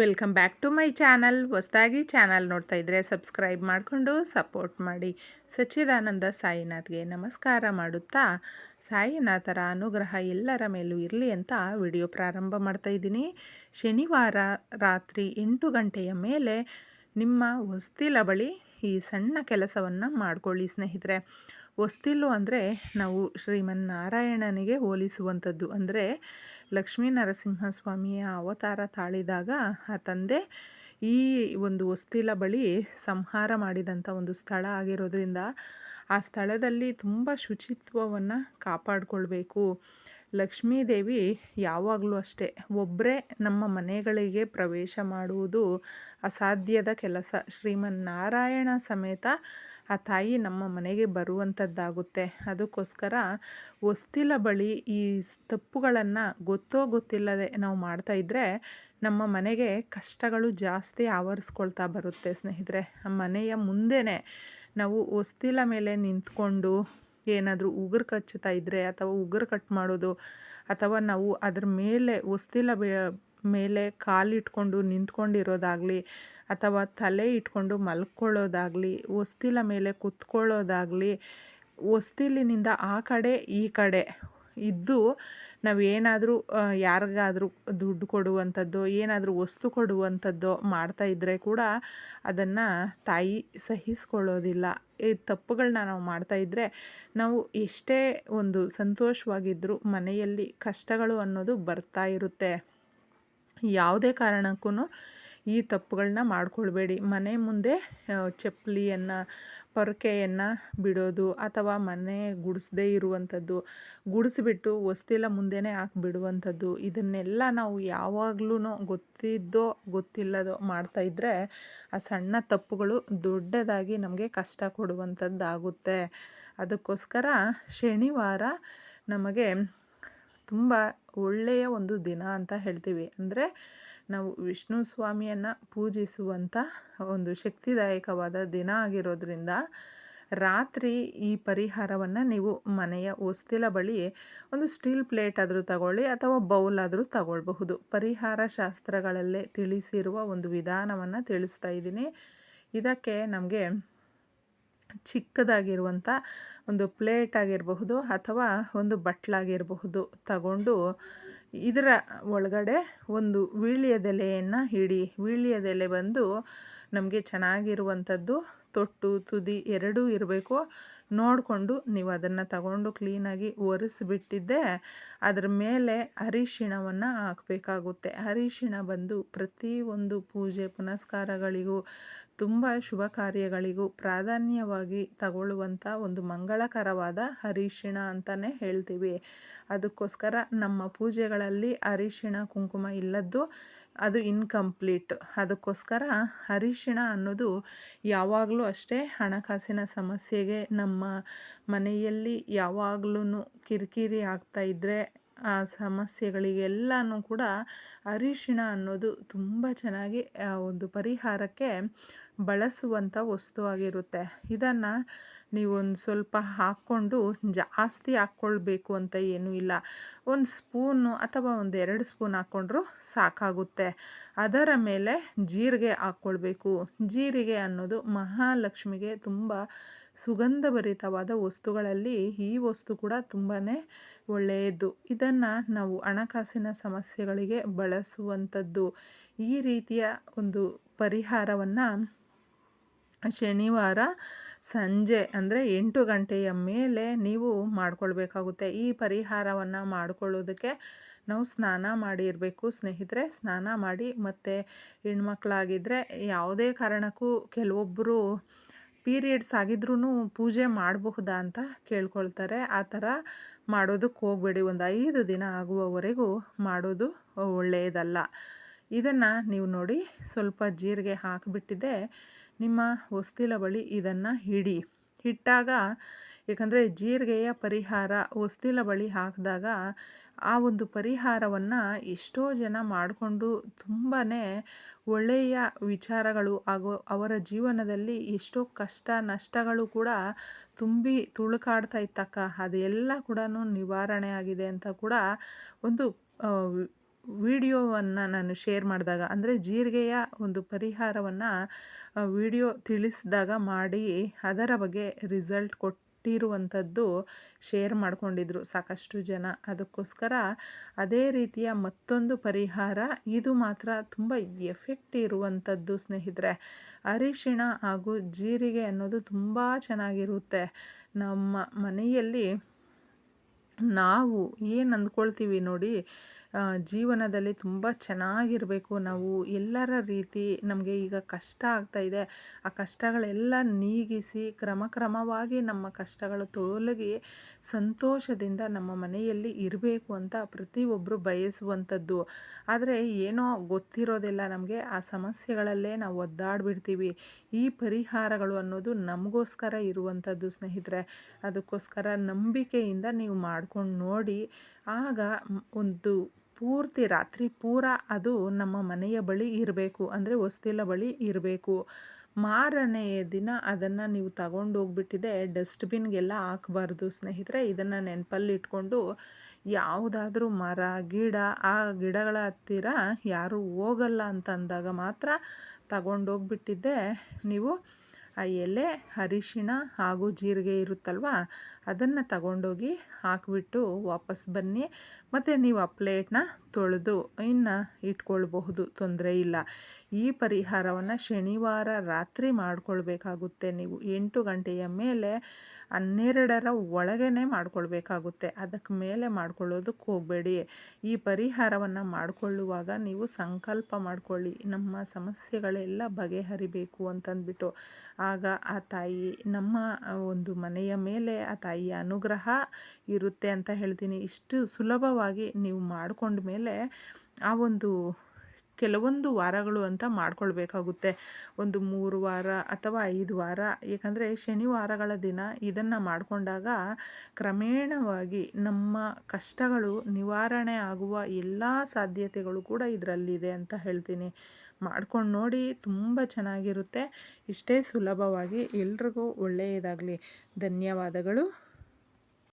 Welcome back to my channel. ಹೊಸದಾಗಿ channel ನೋಡ್ತಾ ಇದ್ದರೆ ಸಬ್ಸ್ಕ್ರೈಬ್ ಮಾಡಿಕೊಂಡು ಸಪೋರ್ಟ್ ಮಾಡಿ. ಸಚ್ಚಿದಾನಂದ ಸಾಯಿನಾಥ್ಗೆ ನಮಸ್ಕಾರ ಮಾಡುತ್ತಾ? ಸಾಯಿನಾಥರ ಅನುಗ್ರಹ ಎಲ್ಲರ ಮೇಲೂ ಇರಲಿ ಅಂತ ವಿಡಿಯೋ ಪ್ರಾರಂಭ ಮಾಡ್ತಾ ಇದ್ದೀನಿ. ಶನಿವಾರ ರಾತ್ರಿ ಎಂಟು ಗಂಟೆಯ ಮೇಲೆ ನಿಮ್ಮ ಹೊಸ್ತಿಲ ಬಳಿ ಈ ಸಣ್ಣ ಕೆಲಸವನ್ನು ಮಾಡಿಕೊಳ್ಳಿ ಸ್ನೇಹಿತರೆ. ಹೊಸ್ತಿಲು ಅಂದರೆ ನಾವು ಶ್ರೀಮನ್ನಾರಾಯಣನಿಗೆ ಹೋಲಿಸುವಂಥದ್ದು. ಅಂದರೆ ಲಕ್ಷ್ಮೀ ನರಸಿಂಹಸ್ವಾಮಿಯ ಅವತಾರ ತಾಳಿದಾಗ ಆ ತಂದೆ ಈ ಒಂದು ಹೊಸ್ತಿಲ ಬಳಿ ಸಂಹಾರ ಮಾಡಿದಂಥ ಒಂದು ಸ್ಥಳ ಆಗಿರೋದ್ರಿಂದ ಆ ಸ್ಥಳದಲ್ಲಿ ತುಂಬ ಶುಚಿತ್ವವನ್ನು ಕಾಪಾಡಿಕೊಳ್ಬೇಕು. ಲಕ್ಷ್ಮೀದೇವಿ ಯಾವಾಗಲೂ ಅಷ್ಟೇ. ಒಬ್ಬರೇ ನಮ್ಮ ಮನೆಗಳಿಗೆ ಪ್ರವೇಶ ಮಾಡುವುದು ಅಸಾಧ್ಯದ ಕೆಲಸ. ಶ್ರೀಮನ್ನಾರಾಯಣ ಸಮೇತ ಆ ತಾಯಿ ನಮ್ಮ ಮನೆಗೆ ಬರುವಂಥದ್ದಾಗುತ್ತೆ. ಅದಕ್ಕೋಸ್ಕರ ಹೊಸ್ತಿಲ ಬಳಿ ಈ ತಪ್ಪುಗಳನ್ನು ಗೊತ್ತೋ ಗೊತ್ತಿಲ್ಲದೆ ನಾವು ಮಾಡ್ತಾ ಇದ್ದರೆ ನಮ್ಮ ಮನೆಗೆ ಕಷ್ಟಗಳು ಜಾಸ್ತಿ ಆವರಿಸ್ಕೊಳ್ತಾ ಬರುತ್ತೆ ಸ್ನೇಹಿತರೆ. ಮನೆಯ ಮುಂದೆನೇ ನಾವು ಹೊಸ್ತಿಲ ಮೇಲೆ ನಿಂತ್ಕೊಂಡು ಏನಾದರೂ ಉಗುರು ಕಚ್ಚುತ್ತಾ ಇದ್ದರೆ ಅಥವಾ ಉಗುರು ಕಟ್ ಮಾಡೋದು ಅಥವಾ ನಾವು ಅದ್ರ ಮೇಲೆ ಹೊಸ್ತಿಲ ಮೇಲೆ ಕಾಲಿಟ್ಕೊಂಡು ನಿಂತ್ಕೊಂಡಿರೋದಾಗಲಿ ಅಥವಾ ತಲೆ ಇಟ್ಕೊಂಡು ಮಲ್ಕೊಳ್ಳೋದಾಗಲಿ ಹೊಸ್ತಿಲ ಮೇಲೆ ಕುತ್ಕೊಳ್ಳೋದಾಗಲಿ ಹೊಸ್ತಿಲಿನಿಂದ ಆ ಕಡೆ ಈ ಕಡೆ ಇದ್ದು ನಾವು ಏನಾದರೂ ಯಾರಿಗಾದರೂ ದುಡ್ಡು ಕೊಡುವಂಥದ್ದು, ಏನಾದರೂ ವಸ್ತು ಕೊಡುವಂಥದ್ದು ಮಾಡ್ತಾ ಇದ್ದರೆ ಕೂಡ ಅದನ್ನು ತಾಯಿ ಸಹಿಸ್ಕೊಳ್ಳೋದಿಲ್ಲ. ಈ ತಪ್ಪುಗಳನ್ನ ನಾವು ಮಾಡ್ತಾ ಇದ್ದರೆ ನಾವು ಎಷ್ಟೇ ಒಂದು ಸಂತೋಷವಾಗಿದ್ದರೂ ಮನೆಯಲ್ಲಿ ಕಷ್ಟಗಳು ಅನ್ನೋದು ಬರ್ತಾ ಇರುತ್ತೆ. ಯಾವುದೇ ಕಾರಣಕ್ಕೂ ಈ ತಪ್ಪುಗಳನ್ನ ಮಾಡಿಕೊಳ್ಬೇಡಿ. ಮನೆ ಮುಂದೆ ಚಪ್ಪಲಿಯನ್ನು, ಪೊರಕೆಯನ್ನು ಬಿಡೋದು ಅಥವಾ ಮನೆ ಗುಡಿಸದೇ ಇರುವಂಥದ್ದು, ಗುಡಿಸ್ಬಿಟ್ಟು ಹೊಸ್ತಿಲ ಮುಂದೆನೇ ಹಾಕಿಬಿಡುವಂಥದ್ದು, ಇದನ್ನೆಲ್ಲ ನಾವು ಯಾವಾಗಲೂ ಗೊತ್ತಿದ್ದೋ, ಗೊತ್ತಿಲ್ಲದೋ ಮಾಡ್ತಾಯಿದ್ರೆ ಆ ಸಣ್ಣ ತಪ್ಪುಗಳು ದೊಡ್ಡದಾಗಿ ನಮಗೆ ಕಷ್ಟ ಕೊಡುವಂಥದ್ದಾಗುತ್ತೆ. ಅದಕ್ಕೋಸ್ಕರ ಶನಿವಾರ ನಮಗೆ ತುಂಬ ಒಳ್ಳೆಯ ಒಂದು ದಿನ ಅಂತ ಹೇಳ್ತೀವಿ. ಅಂದರೆ ನಾವು ವಿಷ್ಣು ಸ್ವಾಮಿಯನ್ನು ಪೂಜಿಸುವಂಥ ಒಂದು ಶಕ್ತಿದಾಯಕವಾದ ದಿನ ಆಗಿರೋದ್ರಿಂದ ರಾತ್ರಿ ಈ ಪರಿಹಾರವನ್ನು ನೀವು ಮನೆಯ ಹೊಸ್ತಿಲ ಬಳಿ ಒಂದು ಸ್ಟೀಲ್ ಪ್ಲೇಟ್ ಆದರೂ ತಗೊಳ್ಳಿ ಅಥವಾ ಬೌಲ್ ಆದರೂ ತಗೊಳ್ಬಹುದು. ಪರಿಹಾರ ಶಾಸ್ತ್ರಗಳಲ್ಲೇ ತಿಳಿಸಿರುವ ಒಂದು ವಿಧಾನವನ್ನು ತಿಳಿಸ್ತಾ ಇದ್ದೀನಿ. ಇದಕ್ಕೆ ನಮಗೆ ಚಿಕ್ಕದಾಗಿರುವಂಥ ಒಂದು ಪ್ಲೇಟ್ ಆಗಿರಬಹುದು ಅಥವಾ ಒಂದು ಬಟ್ಲಾಗಿರಬಹುದು ತಗೊಂಡು ಇದರ ಒಳಗಡೆ ಒಂದು ವೀಳ್ಯದೆಲೆಯನ್ನು ಹಿಡಿ ವೀಳ್ಯದೆಲೆ ಬಂದು ನಮಗೆ ಚೆನ್ನಾಗಿರುವಂಥದ್ದು ತೊಟ್ಟು, ತುದಿ ಎರಡೂ ಇರಬೇಕು. ನೋಡಿಕೊಂಡು ನೀವು ಅದನ್ನು ತಗೊಂಡು ಕ್ಲೀನಾಗಿ ಒರೆಸಿಬಿಟ್ಟಿದ್ದೆ, ಅದರ ಮೇಲೆ ಅರಿಶಿಣವನ್ನು ಹಾಕಬೇಕಾಗುತ್ತೆ. ಅರಿಶಿಣ ಬಂದು ಪ್ರತಿಯೊಂದು ಪೂಜೆ ಪುನಸ್ಕಾರಗಳಿಗೂ ತುಂಬ ಶುಭ ಕಾರ್ಯಗಳಿಗೂ ಪ್ರಾಧಾನ್ಯವಾಗಿ ತಗೊಳ್ಳುವಂಥ ಒಂದು ಮಂಗಳಕರವಾದ ಅರಿಶಿಣ ಅಂತಲೇ ಹೇಳ್ತೀವಿ. ಅದಕ್ಕೋಸ್ಕರ ನಮ್ಮ ಪೂಜೆಗಳಲ್ಲಿ ಅರಿಶಿಣ ಕುಂಕುಮ ಇಲ್ಲದ್ದು ಅದು ಇನ್ಕಂಪ್ಲೀಟ್ ಅದಕ್ಕೋಸ್ಕರ ಅರಿಶಿಣ ಅನ್ನೋದು ಯಾವಾಗಲೂ ಅಷ್ಟೇ ಹಣಕಾಸಿನ ಸಮಸ್ಯೆಗೆ ನಮ್ಮ ಮನೆಯಲ್ಲಿ ಯಾವಾಗಲೂ ಕಿರಿಕಿರಿ ಆಗ್ತಾ ಇದ್ದರೆ ಆ ಸಮಸ್ಯೆಗಳಿಗೆಲ್ಲನೂ ಕೂಡ ಅರಿಶಿಣ ಅನ್ನೋದು ತುಂಬ ಚೆನ್ನಾಗಿ ಒಂದು ಪರಿಹಾರಕ್ಕೆ ಬಳಸುವಂಥ ವಸ್ತುವಾಗಿರುತ್ತೆ ಇದನ್ನು ನೀವೊಂದು ಸ್ವಲ್ಪ ಹಾಕ್ಕೊಂಡು ಜಾಸ್ತಿ ಹಾಕ್ಕೊಳ್ಬೇಕು ಅಂತ ಏನೂ ಇಲ್ಲ. ಒಂದು ಸ್ಪೂನು ಅಥವಾ ಒಂದು ಎರಡು ಸ್ಪೂನ್ ಹಾಕ್ಕೊಂಡ್ರು ಸಾಕಾಗುತ್ತೆ. ಅದರ ಮೇಲೆ ಜೀರಿಗೆ ಹಾಕ್ಕೊಳ್ಬೇಕು. ಜೀರಿಗೆ ಅನ್ನೋದು ಮಹಾಲಕ್ಷ್ಮಿಗೆ ತುಂಬ ಸುಗಂಧಭರಿತವಾದ ವಸ್ತುಗಳಲ್ಲಿ ಈ ವಸ್ತು ಕೂಡ ತುಂಬಾ ಒಳ್ಳೆಯದು ಇದನ್ನು ನಾವು ಹಣಕಾಸಿನ ಸಮಸ್ಯೆಗಳಿಗೆ ಬಳಸುವಂಥದ್ದು. ಈ ರೀತಿಯ ಒಂದು ಪರಿಹಾರವನ್ನು ಶನಿವಾರ ಸಂಜೆ ಅಂದರೆ ಎಂಟು ಗಂಟೆಯ ಮೇಲೆ ನೀವು ಮಾಡಿಕೊಳ್ಬೇಕಾಗುತ್ತೆ. ಈ ಪರಿಹಾರವನ್ನು ಮಾಡಿಕೊಳ್ಳೋದಕ್ಕೆ ನಾವು ಸ್ನಾನ ಮಾಡಿರಬೇಕು ಸ್ನೇಹಿತರೆ, ಸ್ನಾನ ಮಾಡಿ ಮತ್ತು ಹೆಣ್ಮಕ್ಳಾಗಿದ್ದರೆ ಯಾವುದೇ ಕಾರಣಕ್ಕೂ ಕೆಲವೊಬ್ಬರು ಪೀರಿಯಡ್ಸ್ ಆಗಿದ್ರೂ ಪೂಜೆ ಮಾಡಬಹುದಾ ಅಂತ ಕೇಳ್ಕೊಳ್ತಾರೆ. ಆ ಥರ ಮಾಡೋದಕ್ಕೆ ಹೋಗಬೇಡಿ. ಒಂದು ಐದು ದಿನ ಆಗುವವರೆಗೂ ಮಾಡೋದು ಒಳ್ಳೆಯದಲ್ಲ. ಇದನ್ನು ನೀವು ನೋಡಿ ಸ್ವಲ್ಪ ಜೀರಿಗೆ ಹಾಕಿಬಿಟ್ಟಿದ್ದೆ ನಿಮ್ಮ ಹೊಸ್ತಿಲ ಬಳಿ ಇದನ್ನು ಹಿಡಿ. ಇಟ್ಟಾಗ ಏಕೆಂದರೆ ಜೀರಿಗೆಯ ಪರಿಹಾರ ಹೊಸ್ತಿಲ ಬಳಿ ಹಾಕಿದಾಗ ಆ ಒಂದು ಪರಿಹಾರವನ್ನು ಎಷ್ಟೋ ಜನ ಮಾಡಿಕೊಂಡು ತುಂಬಾ ಒಳ್ಳೆಯ ವಿಚಾರಗಳು ಹಾಗೂ ಅವರ ಜೀವನದಲ್ಲಿ ಎಷ್ಟೋ ಕಷ್ಟ ನಷ್ಟಗಳು ಕೂಡ ತುಂಬಿ ತುಳುಕಾಡ್ತಾ ಇತ್ತಕ್ಕ. ಅದೆಲ್ಲ ಕೂಡ ನಿವಾರಣೆ ಆಗಿದೆ ಅಂತ ಕೂಡ ಒಂದು ವಿಡಿಯೋವನ್ನು ನಾನು ಶೇರ್ ಮಾಡಿದಾಗ, ಅಂದರೆ ಜೀರಿಗೆಯ ಒಂದು ಪರಿಹಾರವನ್ನು ವಿಡಿಯೋ ತಿಳಿಸಿದಾಗ ಮಾಡಿ ಅದರ ಬಗ್ಗೆ ರಿಸಲ್ಟ್ ಕೊಟ್ಟಿರುವಂಥದ್ದು ಶೇರ್ ಮಾಡಿಕೊಂಡಿದ್ರು ಸಾಕಷ್ಟು ಜನ. ಅದಕ್ಕೋಸ್ಕರ ಅದೇ ರೀತಿಯ ಮತ್ತೊಂದು ಪರಿಹಾರ, ಇದು ಮಾತ್ರ ತುಂಬ ಎಫೆಕ್ಟ್ ಇರುವಂಥದ್ದು ಸ್ನೇಹಿತರೆ. ಅರಿಶಿಣ ಹಾಗೂ ಜೀರಿಗೆ ಅನ್ನೋದು ತುಂಬ ಚೆನ್ನಾಗಿರುತ್ತೆ. ನಮ್ಮ ಮನೆಯಲ್ಲಿ ನಾವು ಏನು ಅಂದ್ಕೊಳ್ತೀವಿ ನೋಡಿ ಜೀವನದಲ್ಲಿ ತುಂಬ ಚೆನ್ನಾಗಿರಬೇಕು. ನಾವು ಎಲ್ಲರ ರೀತಿ ನಮಗೆ ಈಗ ಕಷ್ಟ ಆಗ್ತಾ ಇದೆ. ಆ ಕಷ್ಟಗಳೆಲ್ಲ ನೀಗಿಸಿ ಕ್ರಮ ಕ್ರಮವಾಗಿ ನಮ್ಮ ಕಷ್ಟಗಳು ತೊಲಗಿ ಸಂತೋಷದಿಂದ ನಮ್ಮ ಮನೆಯಲ್ಲಿ ಇರಬೇಕು ಅಂತ ಪ್ರತಿಯೊಬ್ಬರು ಬಯಸುವಂಥದ್ದು. ಆದರೆ ಏನೋ ಗೊತ್ತಿರೋದಿಲ್ಲ ನಮಗೆ. ಆ ಸಮಸ್ಯೆಗಳಲ್ಲೇ ನಾವು ಒದ್ದಾಡ್ಬಿಡ್ತೀವಿ. ಈ ಪರಿಹಾರಗಳು ಅನ್ನೋದು ನಮಗೋಸ್ಕರ ಇರುವಂಥದ್ದು ಸ್ನೇಹಿತರೆ. ಅದಕ್ಕೋಸ್ಕರ ನಂಬಿಕೆಯಿಂದ ನೀವು ಮಾಡ್ಕೊಂಡು ನೋಡಿ. ಆಗ ಒಂದು ಪೂರ್ತಿ ರಾತ್ರಿ ಪೂರ ಅದು ನಮ್ಮ ಮನೆಯ ಬಳಿ ಇರಬೇಕು, ಅಂದರೆ ಹೊಸ್ತಿಲ ಬಳಿ ಇರಬೇಕು. ಮಾರನೆಯ ದಿನ ಅದನ್ನು ನೀವು ತಗೊಂಡೋಗ್ಬಿಟ್ಟಿದೆ, ಡಸ್ಟ್ಬಿನ್ಗೆಲ್ಲ ಹಾಕಬಾರ್ದು ಸ್ನೇಹಿತರೆ. ಇದನ್ನು ನೆನಪಲ್ಲಿ ಇಟ್ಕೊಂಡು ಯಾವುದಾದ್ರೂ ಮರ, ಗಿಡ, ಆ ಗಿಡಗಳ ಹತ್ತಿರ ಯಾರೂ ಹೋಗಲ್ಲ ಅಂತ ಅಂದಾಗ ಮಾತ್ರ ತಗೊಂಡೋಗ್ಬಿಟ್ಟಿದ್ದೆ. ನೀವು ಆ ಎಲೆ ಅರಿಶಿಣ ಹಾಗೂ ಜೀರಿಗೆ ಇರುತ್ತಲ್ವ? ಅದನ್ನು ತಗೊಂಡೋಗಿ ಹಾಕಿಬಿಟ್ಟು ವಾಪಸ್ ಬನ್ನಿ. ಮತ್ತು ನೀವು ಆ ಪ್ಲೇಟ್ನ ತೊಳೆದು ಇನ್ನು ಇಟ್ಕೊಳ್ಬಹುದು, ತೊಂದರೆ ಇಲ್ಲ. ಈ ಪರಿಹಾರವನ್ನು ಶನಿವಾರ ರಾತ್ರಿ ಮಾಡಿಕೊಳ್ಬೇಕಾಗುತ್ತೆ ನೀವು. ಎಂಟು ಗಂಟೆಯ ಮೇಲೆ ಹನ್ನೆರಡರ ಒಳಗೇ ಮಾಡ್ಕೊಳ್ಬೇಕಾಗುತ್ತೆ. ಅದಕ್ಕೆ ಮೇಲೆ ಮಾಡ್ಕೊಳ್ಳೋದಕ್ಕೆ ಹೋಗಬೇಡಿ. ಈ ಪರಿಹಾರವನ್ನು ಮಾಡಿಕೊಳ್ಳುವಾಗ ನೀವು ಸಂಕಲ್ಪ ಮಾಡಿಕೊಳ್ಳಿ. ನಮ್ಮ ಸಮಸ್ಯೆಗಳೆಲ್ಲ ಬಗೆಹರಿಬೇಕು ಅಂತಂದ್ಬಿಟ್ಟು. ಆಗ ಆ ತಾಯಿ, ನಮ್ಮ ಒಂದು ಮನೆಯ ಮೇಲೆ ಆ ತಾಯಿಯ ಅನುಗ್ರಹ ಇರುತ್ತೆ ಅಂತ ಹೇಳ್ತೀನಿ. ಇಷ್ಟು ಸುಲಭವಾಗಿ ನೀವು ಮಾಡ್ಕೊಂಡ ಮೇಲೆ ಆ ಒಂದು ಕೆಲವೊಂದು ವಾರಗಳು ಅಂತ ಮಾಡ್ಕೊಳ್ಬೇಕಾಗುತ್ತೆ. ಒಂದು ಮೂರು ವಾರ ಅಥವಾ ಐದು ವಾರ. ಏಕೆಂದರೆ ಶನಿವಾರಗಳ ದಿನ ಇದನ್ನು ಮಾಡಿಕೊಂಡಾಗ ಕ್ರಮೇಣವಾಗಿ ನಮ್ಮ ಕಷ್ಟಗಳು ನಿವಾರಣೆ ಆಗುವ ಎಲ್ಲ ಸಾಧ್ಯತೆಗಳು ಕೂಡ ಇದರಲ್ಲಿದೆ ಅಂತ ಹೇಳ್ತೀನಿ. ಮಾಡ್ಕೊಂಡು ನೋಡಿ ತುಂಬ ಚೆನ್ನಾಗಿರುತ್ತೆ. ಇಷ್ಟೇ ಸುಲಭವಾಗಿ ಎಲ್ರಿಗೂ ಒಳ್ಳೆಯದಾಗಲಿ. ಧನ್ಯವಾದಗಳು.